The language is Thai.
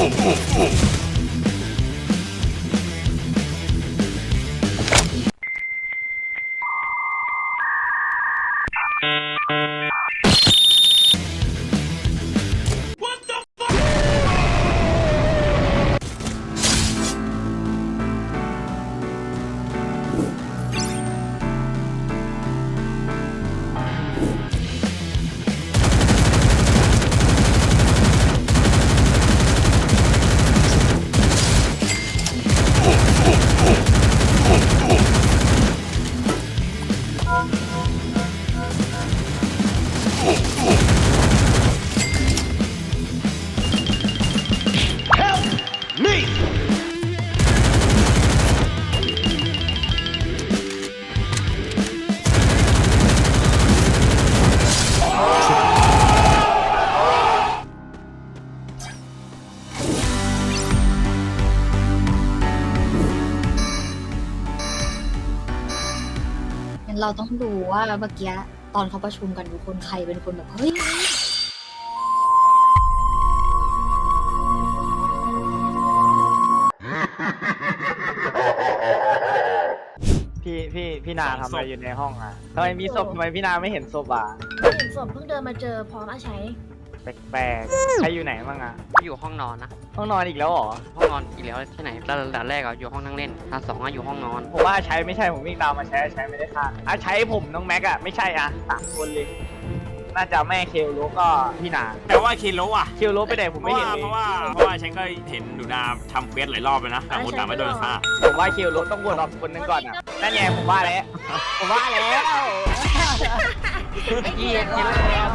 งั้น เราต้องดูว่าเมื่อกี้ตอนเขาประชุมกันทุกคนใครเป็นคนแบบเฮ้ยพี่พี่พี่นาทำอะไรอยู่ในห้องอะทำไมมีศพทำไมพี่นาไม่เห็นศพอะไม่เห็นศพเพิ่งเดินมาเจอพร้อมอาชัย แปลกๆใครอยู่ไหนบ้างอะอยู่ห้องนอนนะ ห้องนอนอีกแล้วเหรอ ห้องนอนอีกแล้วที่ไหนแล้วด่านแรกอะอยู่ห้องนั่งเล่นด่านสองอะอยู่ห้องนอน ผมว่าอาชัยไม่ใช่ผมวิ่งตามมาใช้อาชัยไม่ได้ฆ่าอาชัยผมน้องแม็กอะไม่ใช่อะสามคนเลย น่าจะแม่เคลโลก็พี่นาแต่ว่าเคโลอะเคลโลไปไหนผมเพไม่ราะเห็นว่าเลยเพราะว่าเพราะว่าฉันก็เห็นหนูนาทำเควสหลายรอบเลยนะแต่คนต่างไม่โดนฆ่าผมว่าเคลโลต้องวนออกคนหนึงก่อนอะนั่นไงผมว่าแล้วผมว่าแล้วเมื่อกี้เห็นแล้ว